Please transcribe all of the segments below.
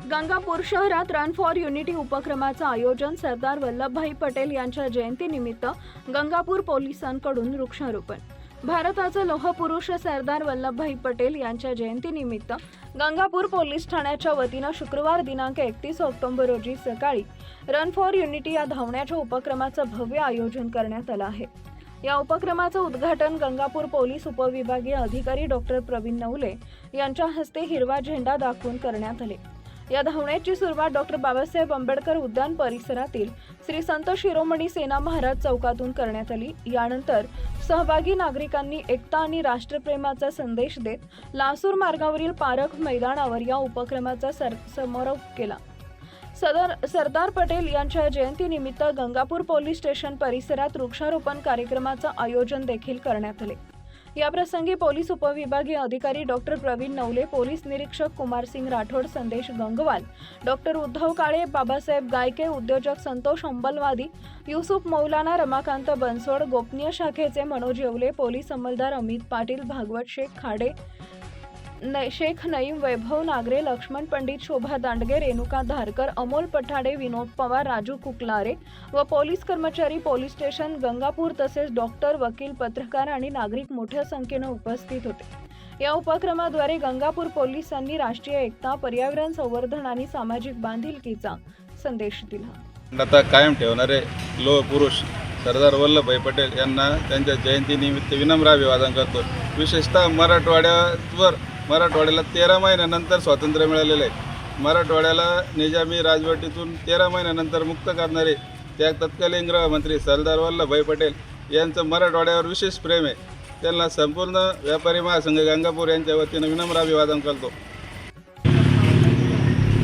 गंगापूर शहरात run for unity उपक्रमाचं आयोजन सरदार वल्लभभाई पटेल यांच्या जयंतीनिमित्त गंगापूर पोलिसांकडून वृक्षारोपण. भारताचे लोहपुरुष सरदार वल्लभभाई पटेल यांच्या जयंतीनिमित्त गंगापूर पोलीस ठाण्याच्या वतीनं शुक्रवार दिनांक एकतीस ऑक्टोबर रोजी सकाळी रन फॉर युनिटी या धावण्याच्या उपक्रमाचं भव्य आयोजन करण्यात आलं आहे. या उपक्रमाचं उद्घाटन गंगापूर पोलीस उपविभागीय अधिकारी डॉक्टर प्रवीण नवले यांच्या हस्ते हिरवा झेंडा दाखवून करण्यात आले. या धावण्याची सुरुवात डॉक्टर बाबासाहेब आंबेडकर उद्यान परिसरातील श्री संत शिरोमणी सेना महाराज चौकातून करण्यात आली. यानंतर सहभागी नागरिकांनी एकता आणि राष्ट्रप्रेमाचा संदेश देत लासूर मार्गावरील पारख मैदानावर या उपक्रमाचा सर समारोप केला. सदर सरदार पटेल यांच्या जयंतीनिमित्त गंगापूर पोलीस स्टेशन परिसरात वृक्षारोपण कार्यक्रमाचं आयोजन देखील करण्यात आले. याप्रसंगी पोलीस उपविभागीय अधिकारी डॉक्टर प्रवीण नवले पोलीस निरीक्षक कुमारसिंग राठोड संदेश गंगवाल डॉक्टर उद्धव काळे बाबासाहेब गायके उद्योजक संतोष अंबलवादी युसुफ मौलाना रमाकांत बनसोड गोपनीय शाखेचे मनोज येवले पोलीस अंमलदार अमित पाटील भागवत शेख खाडे शेख नईम वैभव नागरे लक्ष्मण पंडित शोभा दांडगे रेणुका धारकर अमोल पठाडे विनोद पवार राजू कुकलारे व पोलीस कर्मचारी पोलीस स्टेशन गंगापूर तसेच डॉक्टर वकील पत्रकार आणि नागरिक मोठ्या संख्येनं उपस्थित होते. या उपक्रमाद्वारे गंगापूर पोलिसांनी राष्ट्रीय एकता पर्यावरण संवर्धन आणि सामाजिक बांधिलकीचा संदेश दिला. आता कायम ठेवणारे लोह पुरुष सरदार वल्लभभाई पटेल यांना त्यांच्या जयंतीनिमित्त विनम्र अभिवादन करतो. विशेषतः मराठवाड्यावर मराठवाड्याला तेरा महिन्यानंतर स्वातंत्र्य मिळालेलं आहे. मराठवाड्याला निजामी राजवटीतून तेरा महिन्यानंतर मुक्त करणारे त्या तत्कालीन गृहमंत्री सरदार वल्लभभाई पटेल यांचं मराठवाड्यावर विशेष प्रेम आहे. त्यांना संपूर्ण व्यापारी महासंघ गंगापूर यांच्या वतीनं विनम्र अभिवादन करतो.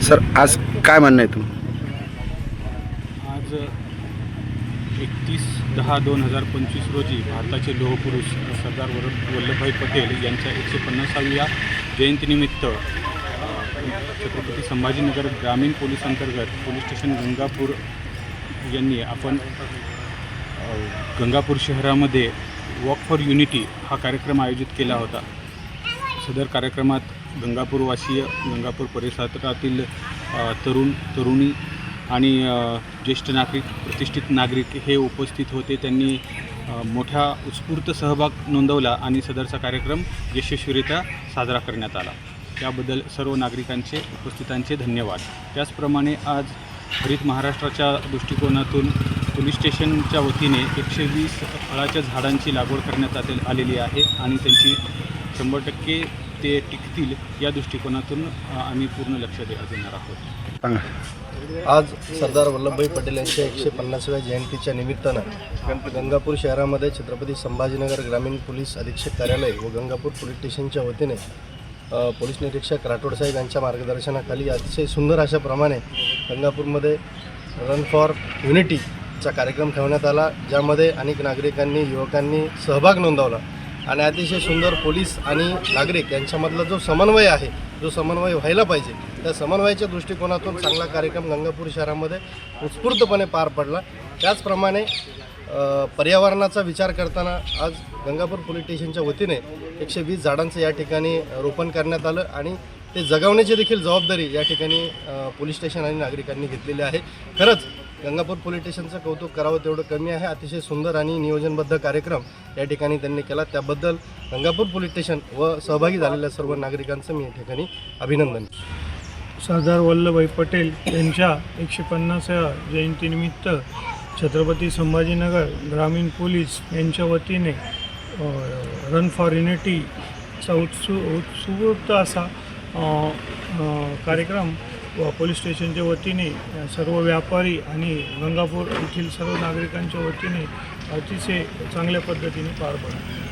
सर आज काय म्हणणं आहे तुम्ही आज एकतीस दहा दोन हजार पंचवीस रोजी भारताचे लोहपुरुष सरदार वल्लभ वल्लभभाई पटेल यांच्या एकशे पन्नासाव्या जयंतीनिमित्त छत्रपती संभाजीनगर ग्रामीण पोलीस अंतर्गत पोलीस स्टेशन गंगापूर यांनी आपण गंगापूर शहरामध्ये वॉक फॉर युनिटी हा कार्यक्रम आयोजित केला होता. सदर कार्यक्रमात गंगापूरवासीय गंगापूर परिसरातील तरुण तरुणी आणि ज्येष्ठ नागरिक प्रतिष्ठित नागरिक हे उपस्थित होते. त्यांनी मोठ्या उत्स्फूर्त सहभाग नोंदवला आणि सदरचा कार्यक्रम यशस्वीरित्या साजरा करण्यात आला. त्याबद्दल सर्व नागरिकांचे उपस्थितांचे धन्यवाद. त्याचप्रमाणे आज हरित महाराष्ट्राच्या दृष्टिकोनातून पोलीस स्टेशनच्या वतीने एकशे वीस फळाच्या झाडांची लागवड करण्यात आले आलेली आहे आणि त्यांची शंभर टक्के ते टिकतील या दृष्टिकोनातून आम्ही पूर्ण लक्ष दे देणार आहोत. सांगा. आज सरदार वल्लभभाई पटेल यांच्या एकशे पन्नासाव्या जयंतीच्या निमित्तानं गंगापूर शहरामध्ये छत्रपती संभाजीनगर ग्रामीण पोलीस अधीक्षक कार्यालय व गंगापूर पोलीस स्टेशनच्या वतीने पोलीस निरीक्षक राठोड साहेब यांच्या मार्गदर्शनाखाली अतिशय सुंदर अशा प्रमाणे गंगापूरमध्ये रन फॉर युनिटीचा कार्यक्रम ठेवण्यात आला ज्यामध्ये अनेक नागरिकांनी युवकांनी सहभाग नोंदवला. आणि अतिशय सुंदर पोलीस आणि नागरिक यांच्यामधला जो समन्वय आहे जो समन्वय व्हायला पाहिजे त्या समन्वयाच्या दृष्टिकोनातून चांगला कार्यक्रम गंगापूर शहरामध्ये उत्स्फूर्तपणे पार पडला. त्याचप्रमाणे पर्यावरणाचा विचार करताना आज गंगापूर पोलीस स्टेशनच्या वतीने एकशे वीस झाडांचं या ठिकाणी रोपण करण्यात आलं आणि ते जगवण्याची देखील जबाबदारी या ठिकाणी पोलीस स्टेशन आणि नागरिकांनी घेतलेली आहे. खरंच गंगापूर पोलीस स्टेशनचं कौतुक करावं तेवढं कमी आहे. अतिशय सुंदर आणि नियोजनबद्ध कार्यक्रम या ठिकाणी त्यांनी केला. त्याबद्दल गंगापूर पोलीस स्टेशन व सहभागी झालेल्या सर्व नागरिकांचं मी या ठिकाणी अभिनंदन. सरदार वल्लभभाई पटेल यांच्या एकशे पन्नासाव्या जयंतीनिमित्त छत्रपती संभाजीनगर ग्रामीण पोलीस यांच्या वतीने रन फॉर युनिटीचा उत्सु उत्सुक असा कार्यक्रम व पोलीस स्टेशनच्या वतीने सर्व व्यापारी आणि गंगापूर येथील सर्व नागरिकांच्या वतीने अतिशय चांगल्या पद्धतीने पार पडला